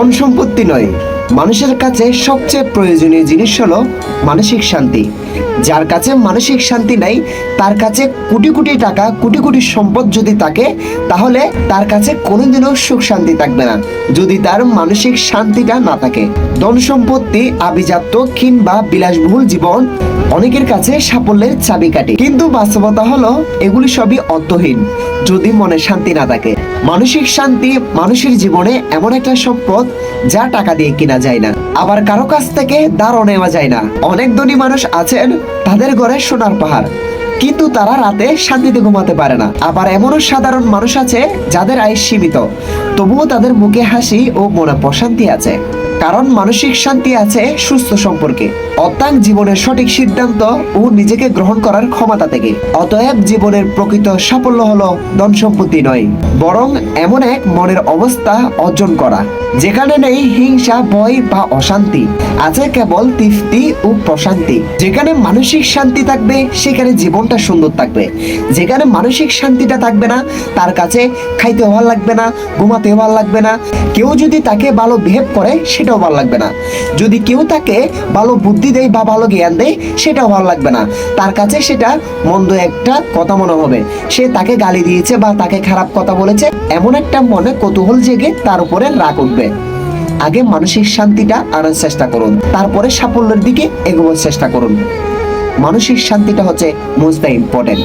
ধন সম্পত্তি নয়। মানুষের কাছে সবচেয়ে প্রয়োজনীয় জিনিস হলো মানসিক শান্তি। যার কাছে মানসিক শান্তি নাই, তার কাছে কোটি কোটি টাকা, কোটি কোটি সম্পদ যদি থাকে, তাহলে তার কাছে কোনোদিনও সুখ শান্তি থাকবে না। যদি তার মানসিক শান্তিটা না থাকে। ধন সম্পত্তি, আভিজাত্য কিংবা বিলাসবহুল জীবন অনেকের কাছে সাফল্যের চাবিকাঠি। কিন্তু বাস্তবতা হলো, এগুলি সবই অর্থহীন। যদি মনে শান্তি না থাকে মানসিক শান্তি, মানুষের জীবনে এমন একটা সম্পদ যা টাকা দিয়ে কিনা যায় না। আবার কারও কাছ থেকে দাঁড়ও নেওয়া যায় না। অনেক ধনী মানুষ আছেন, তাদের ঘরে সোনার পাহাড়। কিন্তু তারা রাতে শান্তিতে ঘুমাতে পারে না। আবার এমনও সাধারণ মানুষ আছে যাদের আয় সীমিত। তবুও তাদের মুখে হাসি ও মনে প্রশান্তি আছে। কারণ মানসিক শান্তি আছে সুস্থ সম্পর্কে। অর্থাৎ জীবনের সঠিক সিদ্ধান্ত ও নিজেকে গ্রহণ করার ক্ষমতা থেকে। অতএব জীবনের প্রকৃত সাফল্য হলো ধন সম্পত্তি নয়, বরং এমন এক মনের অবস্থা অর্জন করা, যেখানে নেই হিংসা, ভয় বা অশান্তি। আছে কেবল তৃপ্তি ও প্রশান্তি। যেখানে মানসিক শান্তি থাকবে, সেখানে জীবনটা সুন্দর থাকবে। যেখানে মানসিক শান্তিটা থাকবে না, তার কাছে খাইতে ভালো লাগবে না, ঘুমাতে ভালো লাগবে না। কেউ যদি তাকে ভালো বিহেভ করে সেটাও ভালো লাগবে না। যদি কেউ তাকে ভালো বুদ্ধি দেয় বা ভালো জ্ঞান দেয়, সেটাও ভালো লাগবে না। তার কাছে সেটা মন্দ একটা কথা মনে হবে। সে তাকে গালি দিয়েছে বা তাকে খারাপ কথা বলেছে, এমন একটা মনে কৌতূহল জেগে তার উপরে রাগ উঠবে। আগে মানসিক শান্তিটা আনার চেষ্টা করুন। তারপরে সাফল্যের দিকে এগোবার চেষ্টা করুন। মানসিক শান্তিটা হচ্ছে মোস্ট দ্য ইম্পর্টেন্ট